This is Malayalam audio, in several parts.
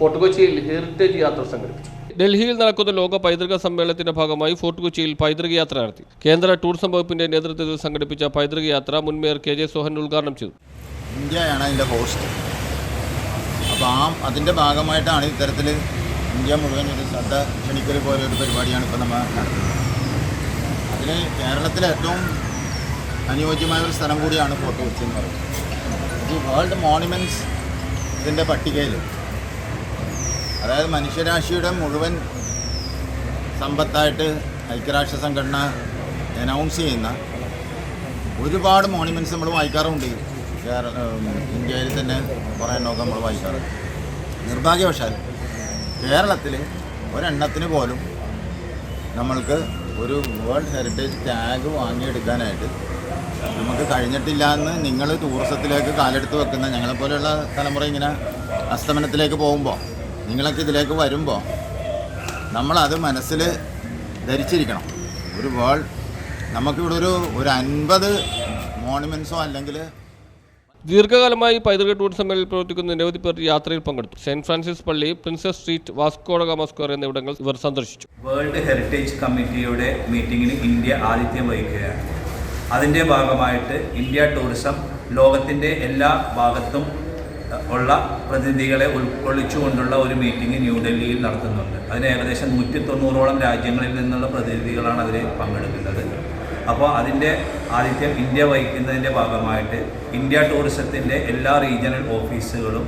Fort കൊച്ചിയിൽ ഹെറിറ്റേജ് യാത്ര സംഘടിപ്പിച്ചു. ഡൽഹിയിൽ നടക്കുന്ന ലോക പൈതൃക സമ്മേളനത്തിന്റെ ഭാഗമായി ഫോർട്ട് കൊച്ചിയിൽ പൈതൃക യാത്ര നടത്തി. കേന്ദ്ര ടൂറിസം വകുപ്പിന്റെ നേതൃത്വത്തിൽ സംഘടിപ്പിച്ച പൈതൃക യാത്ര മുൻ മേയർ കെ ജെ സോഹൻ ഉദ്ഘാടനം ചെയ്തു. ഇന്ത്യയാണ് അതിന്റെ ഹോസ്റ്റ് അപ്പോൾ ആ അതിന്റെ ഭാഗമായിട്ടാണ് ഇത്തരത്തിൽ ഇന്ത്യ മുഴുവൻ ഒരു ശ്രദ്ധ ക്ഷണിക്കൽ പോലെ ഒരു പരിപാടിയാണ് ഇപ്പോൾ നമ്മൾ നടത്തുന്നത്. അതിൽ കേരളത്തിലെ ഏറ്റവും അനുയോജ്യമായ ഒരു സ്ഥലം കൂടിയാണ് ഫോർട്ട് കൊച്ചി എന്ന് പറയുന്നത്. ഈ വേൾഡ് മോണുമെന്റ്സ് ഇതിന്റെ പട്ടികയിൽ അതായത് മനുഷ്യരാശിയുടെ മുഴുവൻ സമ്പത്തായിട്ട് ഐക്യരാഷ്ട്ര സംഘടന അനൗൺസ് ചെയ്യുന്ന ഒരുപാട് മോണിമെന്റ്സ് നമ്മൾ വായിക്കാറുണ്ട്. കേരള ഇന്ത്യയിൽ തന്നെ കുറേ എണ്ണമൊക്കെ നമ്മൾ വായിക്കാറുണ്ട്. നിർഭാഗ്യവശാൽ കേരളത്തിൽ ഒരെണ്ണത്തിന് പോലും നമ്മൾക്ക് ഒരു വേൾഡ് ഹെറിറ്റേജ് ടാഗ് വാങ്ങിയെടുക്കാനായിട്ട് നമുക്ക് കഴിഞ്ഞിട്ടില്ല എന്ന് നിങ്ങൾ ടൂറിസത്തിലേക്ക് കാലെടുത്ത് വെക്കുന്ന ഞങ്ങളെപ്പോലെയുള്ള തലമുറ ഇങ്ങനെ അസ്തമനത്തിലേക്ക് പോകുമ്പോൾ നിങ്ങളൊക്കെ ഇതിലേക്ക് വരുമ്പോൾ നമ്മളത് മനസ്സിൽ ധരിച്ചിരിക്കണം. ഒരു വേൾഡ് നമുക്കിവിടെ ഒരു ഒരു അൻപത് മോണുമെൻസോ അല്ലെങ്കിൽ ദീർഘകാലമായി പൈതൃക ടൂറിസം മേഖലയിൽ പ്രവർത്തിക്കുന്ന നിരവധി പേർ യാത്രയിൽ പങ്കെടുത്തു. സെന്റ് ഫ്രാൻസിസ് പള്ളി Princess Street Vasco da Gama square എന്നിവിടങ്ങൾ ഇവർ സന്ദർശിച്ചു. വേൾഡ് ഹെറിറ്റേജ് കമ്മിറ്റിയുടെ മീറ്റിംഗിന് ഇന്ത്യ ആതിഥ്യം വഹിക്കുകയാണ്. അതിന്റെ ഭാഗമായിട്ട് ഇന്ത്യ ടൂറിസം ലോകത്തിന്റെ എല്ലാ ഭാഗത്തും ഉള്ള പ്രതിനിധികളെ ഉൾക്കൊള്ളിച്ചുകൊണ്ടുള്ള ഒരു മീറ്റിംഗ് ന്യൂഡൽഹിയിൽ നടത്തുന്നുണ്ട്. അതിന് ഏകദേശം നൂറ്റി തൊണ്ണൂറോളം രാജ്യങ്ങളിൽ നിന്നുള്ള പ്രതിനിധികളാണ് അതിൽ പങ്കെടുക്കുന്നത്. അപ്പോൾ അതിന്റെ ആതിഥ്യം ഇന്ത്യ വഹിക്കുന്നതിന്റെ ഭാഗമായിട്ട് ഇന്ത്യ ടൂറിസത്തിന്റെ എല്ലാ റീജിയണൽ ഓഫീസുകളും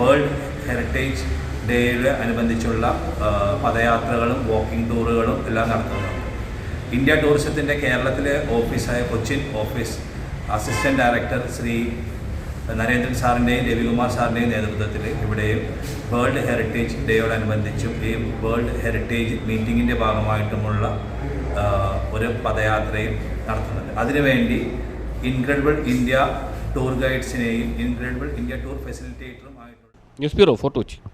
വേൾഡ് ഹെറിറ്റേജ് ഡേയിൽ അനുബന്ധിച്ചുള്ള പദയാത്രകളും വാക്കിംഗ് ടൂറുകളും എല്ലാം നടത്തുന്നുണ്ട്. ഇന്ത്യ ടൂറിസത്തിന്റെ കേരളത്തിലെ ഓഫീസായ Cochin office assistant director Shri Narendran സാറിന്റെയും Ravikumar സാറിന്റെയും നേതൃത്വത്തിൽ ഇവിടെയും വേൾഡ് ഹെറിറ്റേജ് ഡേയോടനുബന്ധിച്ചും ഈ വേൾഡ് ഹെറിറ്റേജ് മീറ്റിങ്ങിന്റെ ഭാഗമായിട്ടുമുള്ള ഒരു പദയാത്രയും നടത്തുന്നുണ്ട്. അതിനുവേണ്ടി ഇൻക്രെഡിബിൾ ഇന്ത്യ ടൂർ ഗൈഡ്സിനെയും ഇൻക്രെഡിബിൾ ഇന്ത്യ ടൂർ ഫെസിലിറ്റേറ്ററും ആയിട്ടുള്ള ന്യൂസ് ബ്യൂറോ ഫോർട്ട് കൊച്ചി.